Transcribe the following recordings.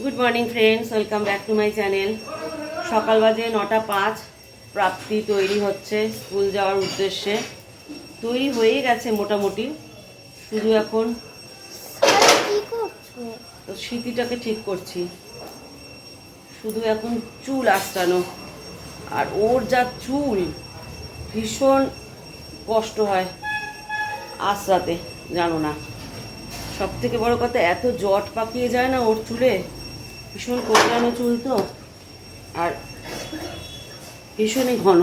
Good morning friends welcome back to my channel সকাল বাজে নটা পাঁচ। প্রাপ্তি তৈরি হচ্ছে স্কুল যাওয়ার উদ্দেশ্যে। তৈরি হয়েই গেছে মোটামুটি। শুধু এখন তো স্মৃতিটাকে ঠিক করছি। শুধু এখন চুল আঁচড়ানো আর ওর যা চুল, ভীষণ কষ্ট হয় আঁচড়াতে জানো না। সব থেকে বড় কথা, এত জট পাকিয়ে যায় না ওর চুলে? ভীষণ কোকড়ানো চুল তো, আর ভীষণই ঘন।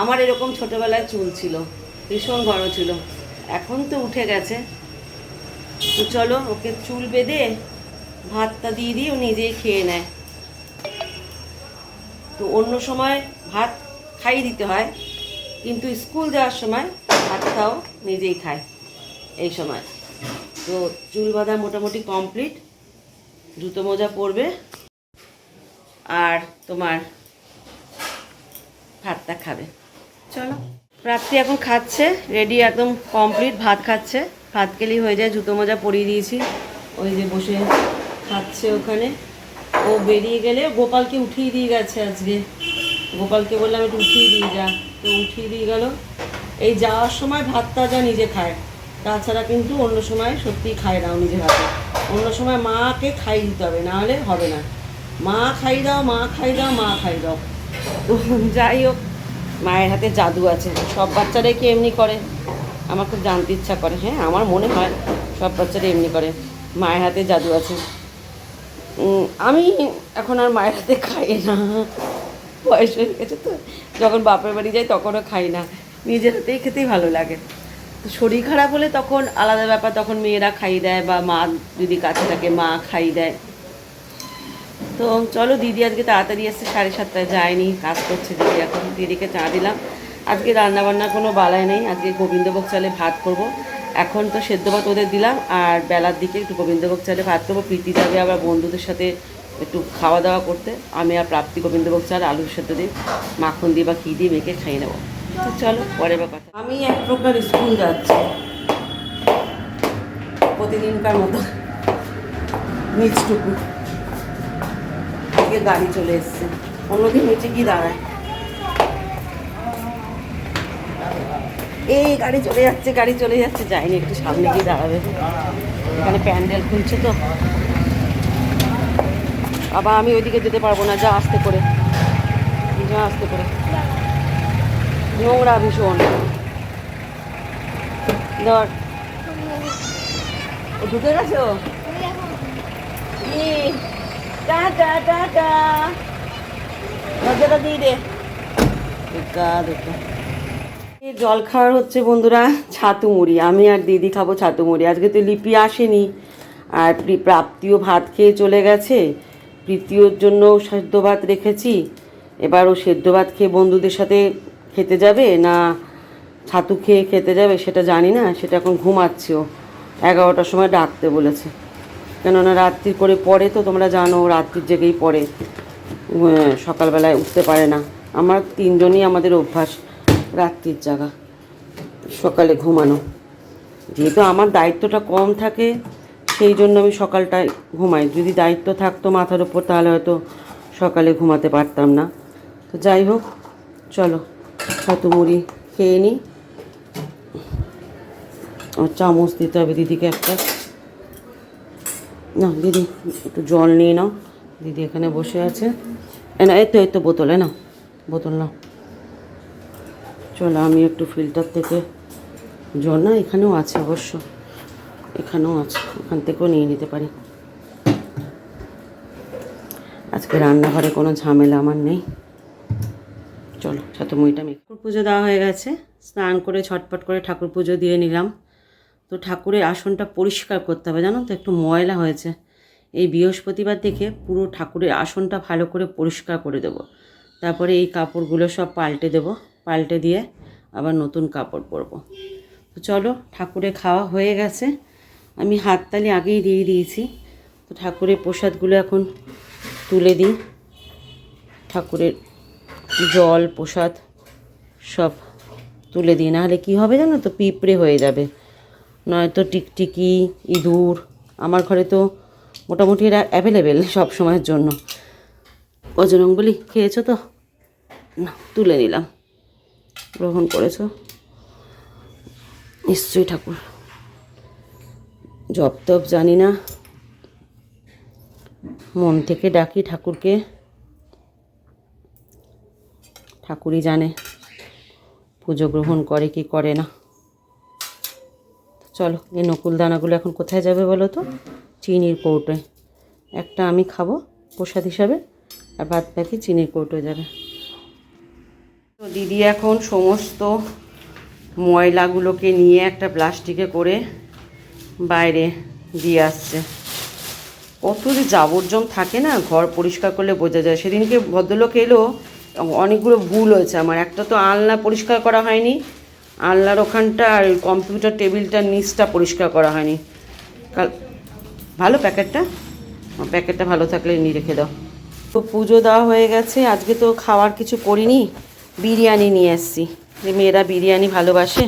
আমার এরকম ছোটোবেলায় চুল ছিল, ভীষণ ঘন ছিল। এখন তো উঠে গেছে। তো চলো, ওকে চুল বেঁধে ভাতটা দিয়ে দিই ও নিজেই খেয়ে নেয়। তো অন্য সময় ভাত খাইয়ে দিতে হয়, কিন্তু স্কুল যাওয়ার সময় ভাতটাও নিজেই খায়, এই সময়। তো চুল বাঁধা মোটামুটি কমপ্লিট। জুতো মোজা পরবে আর তোমার ভাতটা খাবে। চলো। প্রাপ্তি এখন খাচ্ছে রেডি একদম কমপ্লিট ভাত খাচ্ছে। ভাত খেলেই হয়ে যায় জুতো মোজা পরিয়ে দিয়েছি। ওই যে বসে খাচ্ছে ওখানে। ও বেরিয়ে গেলে গোপালকে উঠিয়ে দিয়ে গেছে আজকে। গোপালকে বললাম একটু উঠিয়ে দিয়ে যা। তো উঠিয়ে দিয়ে গেল। এই যাওয়ার সময় ভাতটা যা নিজে খায় তাছাড়া কিন্তু অন্য সময় সত্যিই খায় না নিজের হাতে। অন্য সময় মাকে খাই দিতে হবে, নাহলে হবে না। মা খাই দাও, মা খাই দাও, মা খাই দাও। যাই হোক, মায়ের হাতে জাদু আছে। সব বাচ্চারাই কি এমনি করে? আমার খুব জানতে ইচ্ছা করে হ্যাঁ আমার মনে হয় সব বাচ্চারা এমনি করে। মায়ের হাতে জাদু আছে। আমি এখন আর মায়ের হাতে খাই না। বয়স হয়ে গেছে তো। যখন বাপের বাড়ি যাই তখনও খাই না। নিজের হাতেই খেতেই ভালো লাগে। শরীর খারাপ হলে তখন আলাদা ব্যাপার, তখন মেয়েরা খাইয়ে দেয় বা মা যদি কাছে থাকে, মা খাইয়ে দেয়। তো চলো দিদি আজকে তাড়াতাড়ি এসছে, সাড়ে সাতটায় যায়নি, কাজ করছে দিদি এখন। দিদিকে চা দিলাম। আজকে রান্নাবান্নার কোনো বালাই নেই, আজকে গোবিন্দভোগ চালে ভাত করব। এখন তো সেদ্ধ ভাত ওদের দিলাম, আর বেলার দিকে একটু গোবিন্দভোগ চালে ভাত করব। প্রীতি যাবে আবার বন্ধুদের সাথে একটু খাওয়া দাওয়া করতে। আমি আর প্রাপ্তি গোবিন্দভোগ চাল, আলু সেদ্ধ দিই মাখন দিয়ে বা কী দিয়ে মেখে খাইয়ে নেব। তো চলো পরের ব্যাপার আমি এক প্রকার স্কুল যাচ্ছি। প্রতিদিনকার মতো নিচটুকু। গাড়ি চলে এসছে। অন্যদিন নিচে কি দাঁড়ায়। এই গাড়ি চলে যাচ্ছে, গাড়ি চলে যাচ্ছে। যায়নি একটু সামনে গিয়ে দাঁড়াবে। এখানে প্যান্ডেল খুলছে তো। আবার আমি ওইদিকে যেতে পারব না, যা আসতে করে। যা আসতে করে। নোংরা ভীষণ। ধর। ঢুকে গেছো টাটা টাটা দরজাটা দিয়ে দে। জল খাওয়ার হচ্ছে বন্ধুরা ছাতু মুড়ি। আমি আর দিদি খাব ছাতু মুড়ি। আজকে তো লিপি আসেনি। আর প্রাপ্তিও ভাত খেয়ে চলে গেছে। প্রীতিওর জন্য সেদ্ধ ভাত রেখেছি। এবার ও সেদ্ধ ভাত খেয়ে বন্ধুদের সাথে খেতে যাবে না ছাতু খেয়ে খেতে যাবে সেটা জানি না, সেটা এখন ঘুমাচ্ছে ও এগারোটার সময় ডাকতে বলেছে। কেননা রাত্রি করে পড়ে তো, তোমরা জানো রাত্রির জেগেই পড়ে। সকালবেলায় উঠতে পারে না। আমার তিনজনই আমাদের অভ্যাস, রাত্রির জাগা, সকালে ঘুমানো। যেহেতু আমার দায়িত্বটা কম থাকে, সেই জন্য আমি সকালটায় ঘুমাই। যদি দায়িত্ব থাকতো মাথার উপর, তাহলে হয়তো সকালে ঘুমাতে পারতাম না। তো যাই হোক, চলো। ছাতু মুড়ি খেয়ে নিই চামচ দিতে হবে দিদিকে একটা। না, দিদি, একটু জল নিয়ে নাও। দিদি এখানে বসে আছে। না, এই তো এই তো বোতলে নাও বোতল নাও। চলো, আমি একটু ফিল্টার থেকে জল, না, এখানেও আছে অবশ্য। এখানেও আছে, ওখান থেকেও নিয়ে নিতে পারি। আজকে রান্নাঘরে কোনো ঝামেলা আমার নেই। চলো, ছাতুমুড়িটা আমি ঠাকুর পুজো দেওয়া হয়ে গেছে। স্নান করে ছটপট করে ঠাকুর পুজো দিয়ে নিলাম। তো ঠাকুরের আসনটা পরিষ্কার করতে হবে, জানো তো, একটু ময়লা হয়েছে। এই বৃহস্পতিবার থেকে পুরো ঠাকুরের আসনটা ভালো করে পরিষ্কার করে দেবো। তারপরে এই কাপড়গুলো সব পাল্টে দেবো। পাল্টে দিয়ে আবার নতুন কাপড় পরবো। তো চলো ঠাকুরে খাওয়া হয়ে গেছে। আমি হাততালি আগেই দিয়ে দিয়েছি। তো ঠাকুরের প্রসাদগুলো এখন তুলে দিই। ঠাকুরের জল, প্রসাদ সব তুলে দিই নাহলে কী হবে জানো তো? পিঁপড়ে হয়ে যাবে। নয়তো টিকটিকি, ইঁদুর, আমার ঘরে তো মোটামুটি এরা অ্যাভেলেবেল সব সময়ের জন্য। বজরং বলি, খেয়েছো তো? না, তুলে নিলাম। গ্রহণ করেছ? নিশ্চয়ই ঠাকুর। জপ তপ জানি না। মন থেকে ডাকি ঠাকুরকে। ঠাকুরই জানে। পুজো গ্রহণ করে কি করে না। চলো, এই নকুল দানাগুলো এখন কোথায় যাবে বলো তো? চিনির কৌটোয়। একটা আমি খাব প্রসাদ হিসাবে, আর বাদ বাকি চিনির কৌটোয় যাবে। তো দিদি এখন সমস্ত ময়লাগুলোকে নিয়ে একটা প্লাস্টিকে করে বাইরে দিয়ে আসছে। কত যে জাবরজং থাকে না, ঘর পরিষ্কার করলে বোঝা যায়। সেদিনকে ভদ্রলোক এলো অনেকগুলো ভুল হয়েছে আমার। একটা তো আলনা পরিষ্কার করা হয়নি, আলনার ওখানটা আর কম্পিউটার টেবিলটার নিচটা পরিষ্কার করা হয়নি। কাল, ভালো প্যাকেটটা? প্যাকেটটা ভালো থাকলে নিয়ে রেখে দাও। তো পুজো দেওয়া হয়ে গেছে, আজকে তো খাওয়ার কিছু করিনি, বিরিয়ানি নিয়ে এসেছি। যে মেয়েরা বিরিয়ানি ভালোবাসে,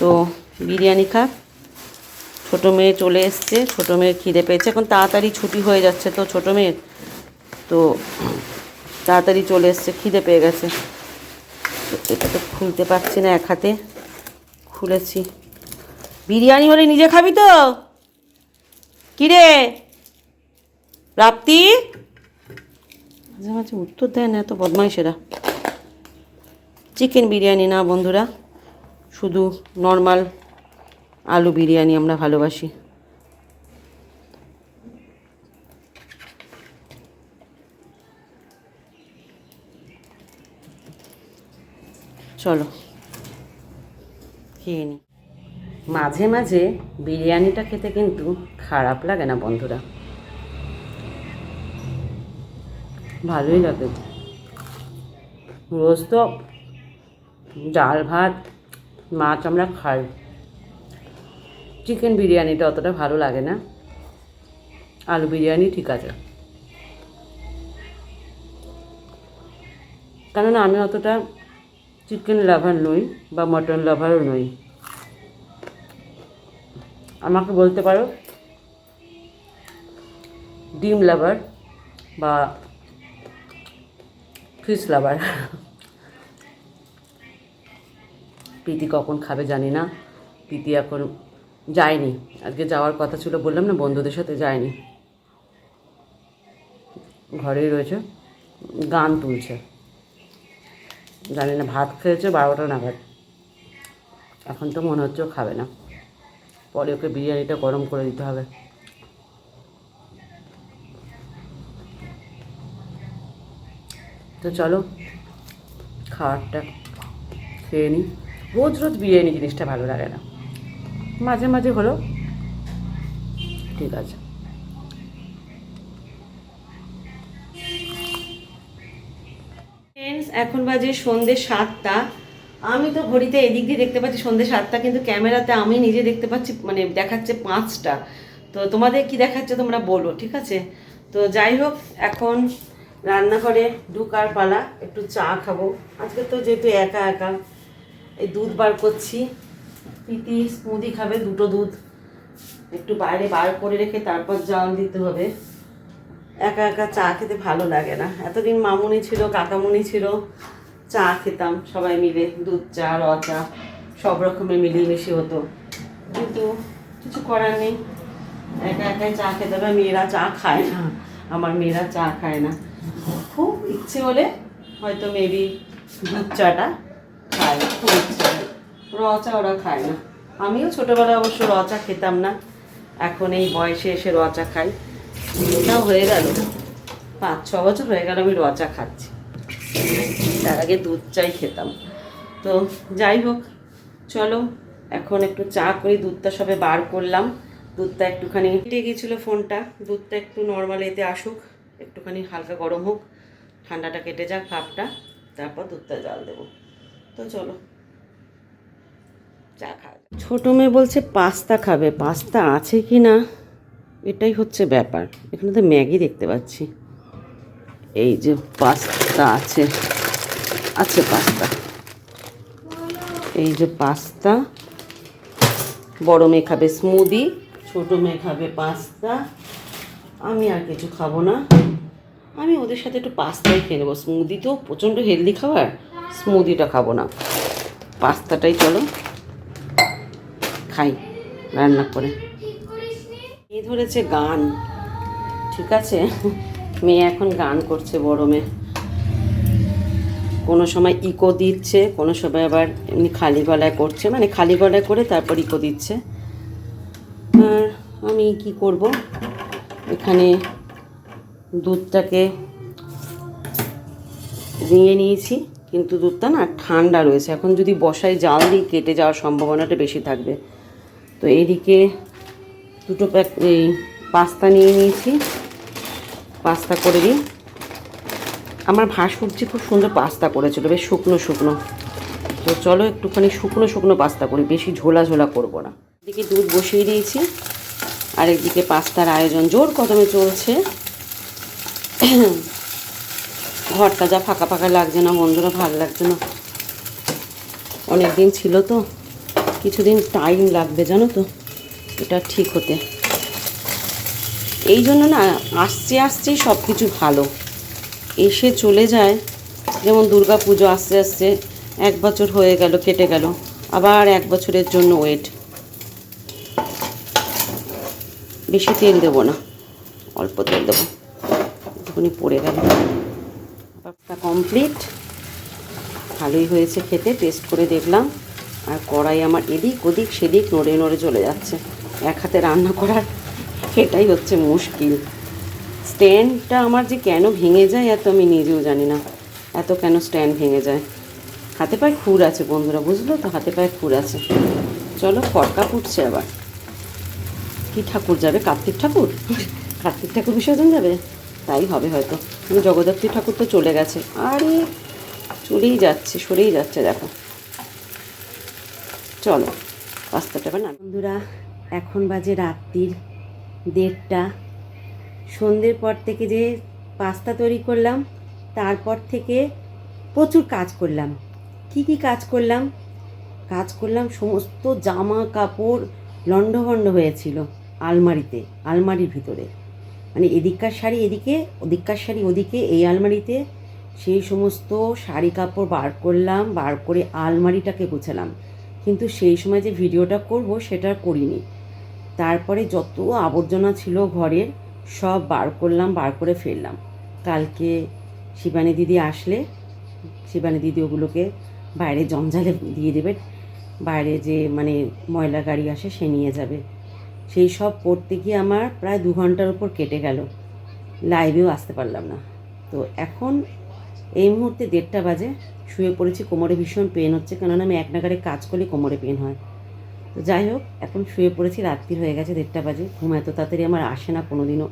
তো বিরিয়ানি খাক। ছোটো মেয়ে চলে এসছে, ছোটো মেয়ের খিদে পেয়েছে, এখন তাড়াতাড়ি ছুটি হয়ে যাচ্ছে তো ছোটো মেয়ের। তো তাড়াতাড়ি চলে এসছে, খিদে পেয়ে গেছে। এটা তো খুলতে পারছি না এক হাতে। খুলেছি। বিরিয়ানি হলে নিজে খাবি তো? কিরে? প্রাপ্তি মাঝে মাঝে উত্তর দেয় না, এত বদমাইশেরা। চিকেন বিরিয়ানি না বন্ধুরা, শুধু নর্মাল আলু বিরিয়ানি আমরা ভালোবাসি। চলো। খেয়ে নি। মাঝে মাঝে বিরিয়ানিটা খেতে কিন্তু খারাপ লাগে না বন্ধুরা। ভালোই লাগে। রোজ তো ডাল, ভাত, মাছ আমরা খাই। চিকেন বিরিয়ানিটা অতটা ভালো লাগে না। আলু বিরিয়ানি ঠিক আছে। কেননা আমি অতটা চিকেন লাভার নই বা মটন লাভারও নই। আমাকে বলতে পারো, ডিম লাভার বা ফিশ লাভার। প্রীতি কখন খাবে জানি না, প্রীতি এখন যায়নি। আজকে যাওয়ার কথা ছিল, বললাম না বন্ধুদের সাথে যায়নি। ঘরেই রয়েছে, গান তুলছে। জানি না, ভাত খেয়েছে, বারোটা নাগাদ। এখন তো মনে হচ্ছে খাবে না। পরে ওকে বিরিয়ানিটা গরম করে দিতে হবে। তো চলো, খাবারটা খেয়ে নিই। রোজ রোজ বিরিয়ানি জিনিসটা ভালো লাগে না। মাঝে মাঝে হলো। ঠিক আছে ফ্রেন্ডস এখন বাজে সন্ধে সাতটা। আমি তো ঘড়িতে এদিক দিয়ে দেখতে পাচ্ছি সন্ধে সাতটা, কিন্তু ক্যামেরাতে আমি নিজে দেখতে পাচ্ছি মানে দেখাচ্ছে পাঁচটা। তো তোমাদের কি দেখাচ্ছে তোমরা বলো, ঠিক আছে? তো যাই হোক, এখন রান্নাঘরে ঢুকার পালা, একটু চা খাব। আজকে তো যেহেতু একা একা, এই দুধ বার করছি। পিটি স্মুদি খাবে, দুটো দুধ। একটু বাইরে বার করে রেখে তারপর জল দিতে হবে। একা একা চা খেতে ভালো লাগে না। এতদিন মামুনি ছিল, কাকামুনি ছিল, চা খেতাম সবাই মিলে, দুধ চা, র চা, সব রকমের মিলিয়ে হতো। কিন্তু কিছু করার নেই। একা একাই চা খেতে হবে, মেয়েরা চা খায় না, আমার মেয়েরা চা খায় না। খুব ইচ্ছে হলে হয়তো মেবি দুধ চাটা খায়, খুব ইচ্ছে র চা ওরা খায় না। আমিও ছোটোবেলায় অবশ্য র চা খেতাম না। এখন এই বয়সে এসে র চা খাই। ওটাও হয়ে গেল। পাঁচ, ছ বছর হয়ে গেল আমি র চা খাচ্ছি। তার আগে দুধ চাই খেতাম। তো যাই হোক, চলো, এখন একটু চা করি, দুধটা সবে বার করলাম। দুধটা একটুখানি কেটে গিয়েছিল ফোনটা। দুধটা একটু নর্মাল এতে আসুক, একটুখানি হালকা গরম হোক। ঠান্ডাটা কেটে যাক ভাবটা তারপর দুধটা জাল দেবো। তো চলো, চা খাওয়া ছোটো মেয়ে বলছে, পাস্তা খাবে, পাস্তা আছে কি না? এটাই হচ্ছে ব্যাপার। এখানে তো ম্যাগি দেখতে পাচ্ছি। এই যে পাস্তা আছে। আছে পাস্তা। এই যে পাস্তা। বড় মেয়ে খাবে স্মুদি, ছোটো মেয়ে খাবে পাস্তা। আমি আর কিছু খাব না। আমি ওদের সাথে একটু পাস্তাই খেয়ে নেব। স্মুদি তো প্রচণ্ড হেলদি খাবার। স্মুদিটা খাব না। পাস্তাটাই চলো। খাই। রান্না করে। এই ধরেছে গান। ঠিক আছে? মেয়ে এখন গান করছে বড় মেয়ে। কোনো সময় ইকো দিচ্ছে, কোনো সময় আবার এমনি খালি গলায় করছে। মানে খালি গলায় করে তারপর ইকো দিচ্ছে। আর আমি কি করব? এখানে দুধটাকে নিয়ে নিয়েছি। কিন্তু দুধটা না ঠান্ডা রয়েছে। এখন যদি বসায় জাল দিই কেটে যাওয়ার সম্ভাবনাটা বেশি থাকবে। তো এইদিকে দুটো প্যাক, এই পাস্তা নিয়ে নিয়েছি। পাস্তা করে দিই। আমার ভাসুরজি খুব সুন্দর পাস্তা করেছিল, বেশ শুকনো শুকনো। তো চলো একটুখানি শুকনো শুকনো পাস্তা করি, বেশি ঝোলা ঝোলা করব না। এদিকে দুধ বসিয়ে দিয়েছি, আর একদিকে পাস্তার আয়োজন জোর কদমে চলছে। ঘরটা যা ফাঁকা ফাঁকা লাগছে না বন্ধুরা ভালো লাগছে না। অনেক দিন ছিল তো, কিছুদিন টাইম লাগবে, জানো তো। এটা ঠিক হতে। এই জন্য না, আসছে আসছেই সব কিছু ভালো। এসে চলে যায়, যেমন দুর্গা পুজো আসতে আসতে এক বছর হয়ে গেল, কেটে গেল, আবার এক বছরের জন্য ওয়েট বেশি তেল দেবো না, অল্প তেল দেবো। একটুখানি পড়ে গেল। পাস্তা কমপ্লিট ভালোই হয়েছে খেতে টেস্ট করে দেখলাম। আর কড়াই আমার এদিক ওদিক, সেদিক নড়ে নড়ে চলে যাচ্ছে। এক হাতে রান্না করার, এটাই হচ্ছে মুশকিল। স্ট্যান্ডটা আমার যে কেন ভেঙে যায় এত আমি নিজেও জানি না। এত কেন স্ট্যান্ড ভেঙে যায়? হাতে পায়ে খুর আছে বন্ধুরা, বুঝলো তো? হাতে পায়ে খুর আছে। চলো ফটকা ফুটছে আবার। কি ঠাকুর যাবে? কার্তিক ঠাকুর? কার্তিক ঠাকুর বিসর্জন যাবে? তাই হবে হয়তো। জগদ্ধাত্রী ঠাকুর তো চলে গেছে। আরে, চলেই যাচ্ছে, সরেই যাচ্ছে, দেখো। চলো পাঁচটা না বন্ধুরা এখন বাজে রাত্রির দেড়টা। সন্ধ্যের পর থেকে যে পাস্তা তৈরি করলাম, তারপর থেকে প্রচুর কাজ করলাম। কি কি কাজ করলাম? কাজ করলাম সমস্ত জামা কাপড় লণ্ডভণ্ড হয়েছিল আলমারিতে, আলমারির ভিতরে। মানে এদিককার শাড়ি এদিকে, ওদিককার শাড়ি ওদিকে, এই আলমারিতে। সেই সমস্ত শাড়ি কাপড় বার করলাম, বার করে আলমারিটাকে গুছালাম। কিন্তু সেই সময় যে ভিডিওটা করব, সেটা করিনি। তারপরে যত আবর্জনা ছিল ঘরের, সব বার করলাম, বার করে ফেললাম। কালকে শিবানী দিদি আসলে, শিবানী দিদি ওগুলোকে বাইরে জঞ্জালে দিয়ে দেবে। বাইরে যে মানে ময়লা গাড়ি আসে সে নিয়ে যাবে। সেই সব করতে গিয়ে আমার প্রায় দু ঘণ্টার উপর কেটে গেল। লাইভেও আসতে পারলাম না। তো এখন এই মুহূর্তে দেড়টা বাজে, শুয়ে পড়েছি, কোমরে ভীষণ পেন হচ্ছে। কেননা আমি এক নাগারে কাজ করলে কোমরে পেন হয়। তো যাই হোক, এখন শুয়ে পড়েছি, রাত্রি হয়ে গেছে দেড়টা বাজে ঘুম এত তাড়াতাড়ি আমার আসে না কোনো দিনও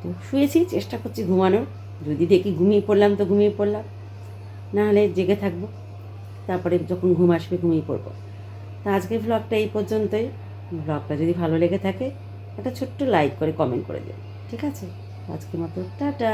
তো শুয়েছি, চেষ্টা করছি ঘুমানোর, যদি দেখি ঘুমিয়ে পড়লাম তো ঘুমিয়ে পড়লাম, না হলে জেগে থাকব, তারপরে যখন ঘুম আসবে ঘুমিয়ে পড়ব। তা আজকের ব্লগটা এই পর্যন্তই ব্লগটা যদি ভালো লেগে থাকে, একটা ছোট্ট লাইক করে কমেন্ট করে দিও, ঠিক আছে? আজকের মতো, টাটা!